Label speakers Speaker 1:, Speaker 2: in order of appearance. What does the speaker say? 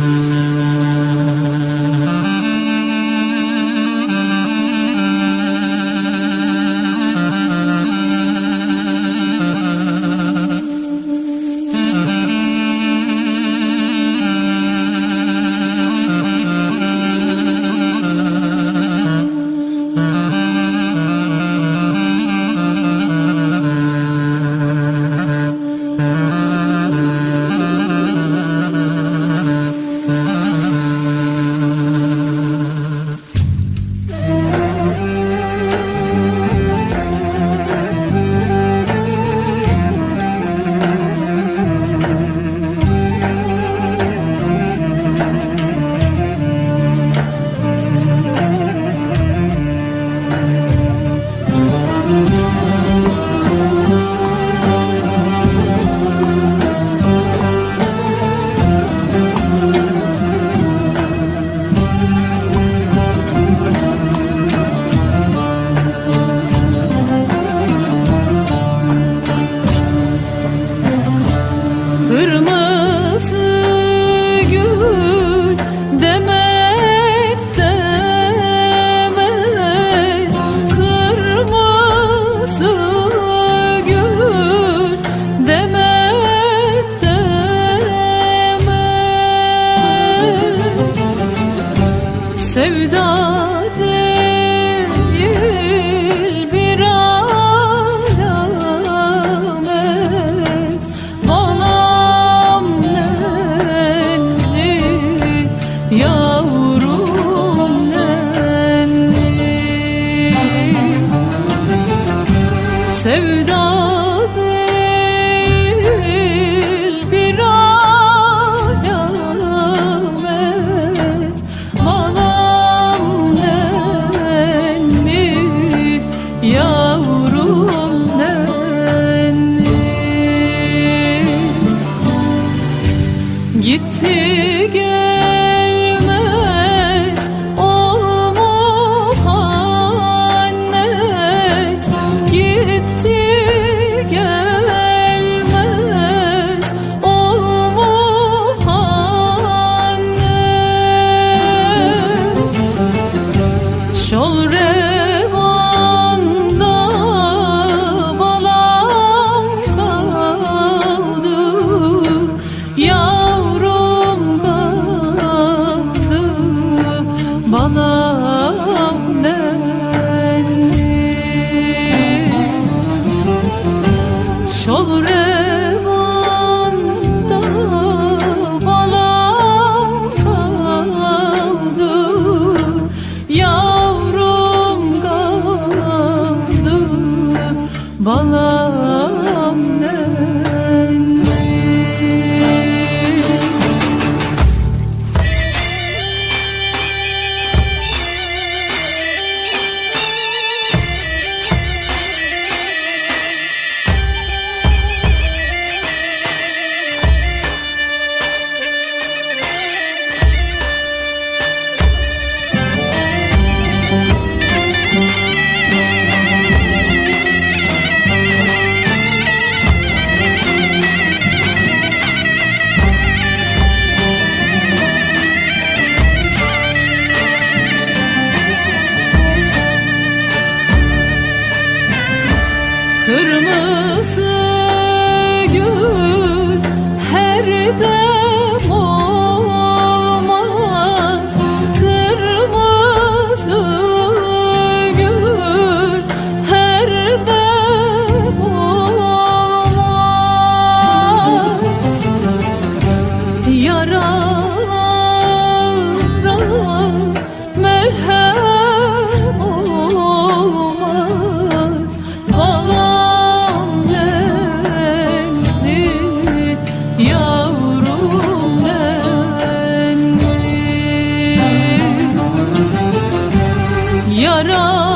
Speaker 1: Mm-hmm. yavrum nenni Sevda değil bir alamet. Manam nenni yavrum nenni Gitti gel yara.